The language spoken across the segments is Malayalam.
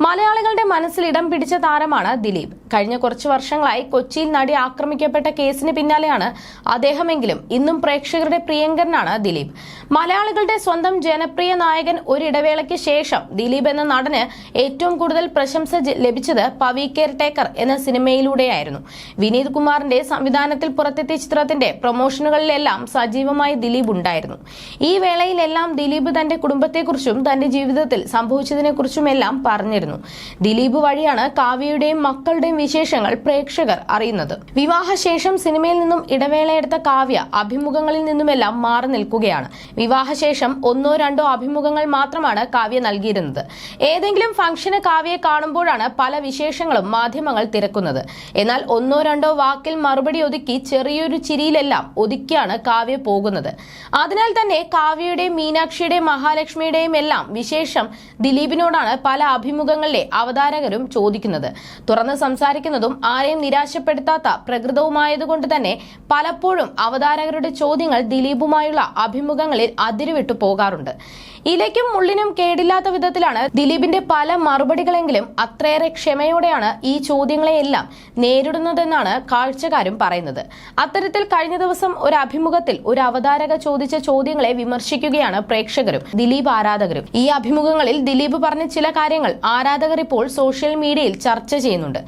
മലയാളികളുടെ മനസ്സിൽ ഇടം പിടിച്ച താരമാണ് ദിലീപ്. കഴിഞ്ഞ കുറച്ചു വർഷങ്ങളായി കൊച്ചിയിൽ നടി ആക്രമിക്കപ്പെട്ട കേസിന് പിന്നാലെയാണ് അദ്ദേഹമെങ്കിലും ഇന്നും പ്രേക്ഷകരുടെ പ്രിയങ്കരനാണ് ദിലീപ്. മലയാളികളുടെ സ്വന്തം ജനപ്രിയ നായകൻ ഒരിടവേളയ്ക്ക് ശേഷം ദിലീപ് എന്ന നടന് ഏറ്റവും കൂടുതൽ പ്രശംസ ലഭിച്ചത് പവി കെയർ ടേക്കർ എന്ന സിനിമയിലൂടെയായിരുന്നു. വിനീത് കുമാറിന്റെ സംവിധാനത്തിൽ പുറത്തെത്തിയ ചിത്രത്തിന്റെ പ്രൊമോഷനുകളിലെല്ലാം സജീവമായി ദിലീപ് ഉണ്ടായിരുന്നു. ഈ വേളയിലെല്ലാം ദിലീപ് തന്റെ കുടുംബത്തെക്കുറിച്ചും തന്റെ ജീവിതത്തിൽ സംഭവിച്ചതിനെക്കുറിച്ചുമെല്ലാം പറഞ്ഞിരുന്നു. ദിലീപ് വഴിയാണ് കാവ്യയുടെയും മക്കളുടെയും വിശേഷങ്ങൾ പ്രേക്ഷകർ അറിയുന്നത്. വിവാഹശേഷം സിനിമയിൽ നിന്നും ഇടവേളയെടുത്ത കാവ്യ അഭിമുഖങ്ങളിൽ നിന്നുമെല്ലാം മാറി നിൽക്കുകയാണ്. വിവാഹശേഷം ഒന്നോ രണ്ടോ അഭിമുഖങ്ങൾ മാത്രമാണ് കാവ്യ നൽകിയിരുന്നത്. ഏതെങ്കിലും ഫംഗ്ഷന് കാവ്യയെ കാണുമ്പോഴാണ് പല വിശേഷങ്ങളും മാധ്യമങ്ങൾ തിരക്കുന്നത്. എന്നാൽ ഒന്നോ രണ്ടോ വാക്കിൽ മറുപടി ഒതുക്കി ചെറിയൊരു ചിരിയിലെല്ലാം ഒതുക്കിയാണ് കാവ്യ പോകുന്നത്. അതിനാൽ തന്നെ കാവ്യയുടെയും മീനാക്ഷിയുടെയും മഹാലക്ഷ്മിയുടെയും എല്ലാം വിശേഷം ദിലീപിനോടാണ് പല അഭിമുഖങ്ങളിലെ അവതാരകരും ചോദിക്കുന്നത്. തുറന്ന് സംസാരിക്കുന്നതും ആരെയും നിരാശപ്പെടുത്താത്ത പ്രകൃതവുമായതുകൊണ്ട് തന്നെ പലപ്പോഴും അവതാരകരുടെ ചോദ്യങ്ങൾ ദിലീപുമായുള്ള അഭിമുഖങ്ങളിൽ അതിരുവിട്ടു പോകാറുണ്ട്. ഇലയ്ക്കും മുള്ളിനും കേടില്ലാത്ത വിധത്തിലാണ് ദിലീപിന്റെ പല മറുപടികളെങ്കിലും അത്രയേറെ ക്ഷമയോടെയാണ് ഈ ചോദ്യങ്ങളെയെല്ലാം നേരിടുന്നതെന്നാണ് കാഴ്ചക്കാരും പറയുന്നത്. അത്തരത്തിൽ കഴിഞ്ഞ ദിവസം ഒരു അഭിമുഖത്തിൽ ഒരു അവതാരക ചോദിച്ച ചോദ്യങ്ങളെ വിമർശിക്കുകയാണ് പ്രേക്ഷകരും ദിലീപ് ആരാധകരും. ഈ അഭിമുഖങ്ങളിൽ ദിലീപ് പറഞ്ഞ ചില കാര്യങ്ങൾ ആരാധകർ ഇപ്പോൾ സോഷ്യൽ മീഡിയയിൽ ചർച്ച ചെയ്യുന്നുണ്ട്.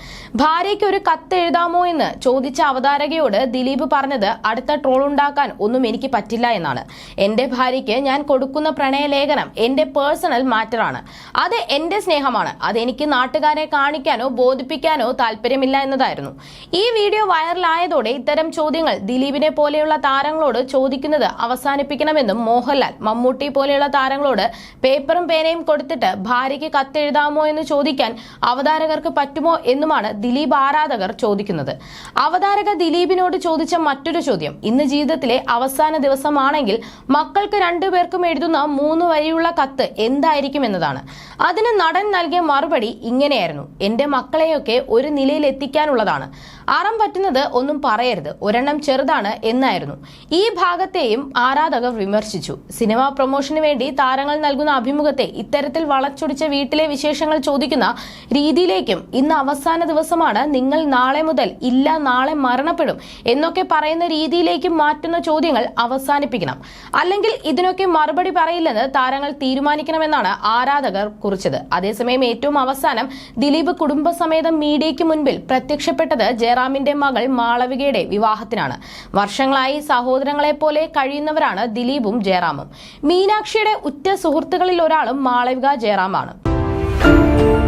ഭാര്യയ്ക്ക് ഒരു കത്ത് എഴുതാമോ എന്ന് ചോദിച്ച അവതാരകയോട് ദിലീപ് പറഞ്ഞത് അടുത്ത ട്രോൾ ഉണ്ടാക്കാൻ ഒന്നും എനിക്ക് പറ്റില്ല എന്നാണ്. എന്റെ ഭാര്യയ്ക്ക് ഞാൻ കൊടുക്കുന്ന പ്രണയലേഖനം എന്റെ പേഴ്സണൽ മാറ്ററാണ്. അത് എന്റെ സ്നേഹമാണ്. അത് എനിക്ക് നാട്ടുകാരെ കാണിക്കാനോ ബോധിപ്പിക്കാനോ താല്പര്യമില്ല എന്നതായിരുന്നു. ഈ വീഡിയോ വൈറലായതോടെ ഇത്തരം ചോദ്യങ്ങൾ ദിലീപിനെ പോലെയുള്ള താരങ്ങളോട് ചോദിക്കുന്നത് അവസാനിപ്പിക്കണമെന്നും മോഹൻലാൽ മമ്മൂട്ടി പോലെയുള്ള താരങ്ങളോട് പേപ്പറും പേനയും കൊടുത്തിട്ട് ഭാര്യയ്ക്ക് കത്തെഴുതാമോ എന്ന് ചോദിക്കാൻ അവതാരകർക്ക് പറ്റുമോ എന്നുമാണ് ദിലീപ് ആരാധകർ ചോദിക്കുന്നത്. അവതാരക ദിലീപിനോട് ചോദിച്ച മറ്റൊരു ചോദ്യം ഇന്ന് ജീവിതത്തിലെ അവസാന ദിവസമാണെങ്കിൽ മക്കൾക്ക് രണ്ടുപേർക്കും എഴുതുന്ന മൂന്ന് വരിയുള്ള കത്ത് എന്തായിരിക്കും എന്നതാണ്. അതിന് നടൻ നൽകിയ മറുപടി ഇങ്ങനെയായിരുന്നു എന്റെ മക്കളെയൊക്കെ ഒരു നിലയിൽ എത്തിക്കാനുള്ളതാണ്. അറം പറ്റുന്നത് ഒന്നും പറയരുത് ഒരെണ്ണം ചെറുതാണ് എന്നായിരുന്നു. ഈ ഭാഗത്തെയും ആരാധകർ വിമർശിച്ചു. സിനിമാ പ്രൊമോഷന് വേണ്ടി താരങ്ങൾ നൽകുന്ന അഭിമുഖത്തെ ഇത്തരത്തിൽ വളച്ചൊടിച്ച വീട്ടിലെ വിശേഷങ്ങൾ ചോദിക്കുന്ന രീതിയിലേക്കും ഇന്ന് അവസാന ദിവസമാണ് നിങ്ങൾ നാളെ മുതൽ ഇല്ല നാളെ മരണപ്പെടും എന്നൊക്കെ പറയുന്ന രീതിയിലേക്കും മാറ്റുന്ന ചോദ്യങ്ങൾ അവസാനിപ്പിക്കണം. അല്ലെങ്കിൽ ഇതിനൊക്കെ മറുപടി പറയില്ലെന്ന് താരങ്ങൾ തീരുമാനിക്കണമെന്നാണ് ആരാധകർ കുറിച്ചത്. അതേസമയം ഏറ്റവും അവസാനം ദിലീപ് കുടുംബസമേതം മീഡിയയ്ക്ക് മുൻപിൽ പ്രത്യക്ഷപ്പെട്ടത് ജയറാമിന്റെ മകൾ മാളവികയുടെ വിവാഹത്തിനാണ്. വർഷങ്ങളായി സഹോദരങ്ങളെ പോലെ കഴിയുന്നവരാണ് ദിലീപും ജയറാമും. മീനാക്ഷിയുടെ ഉറ്റ സുഹൃത്തുക്കളിൽ ഒരാളും മാളവിക ജയറാമാണ്. Thank you.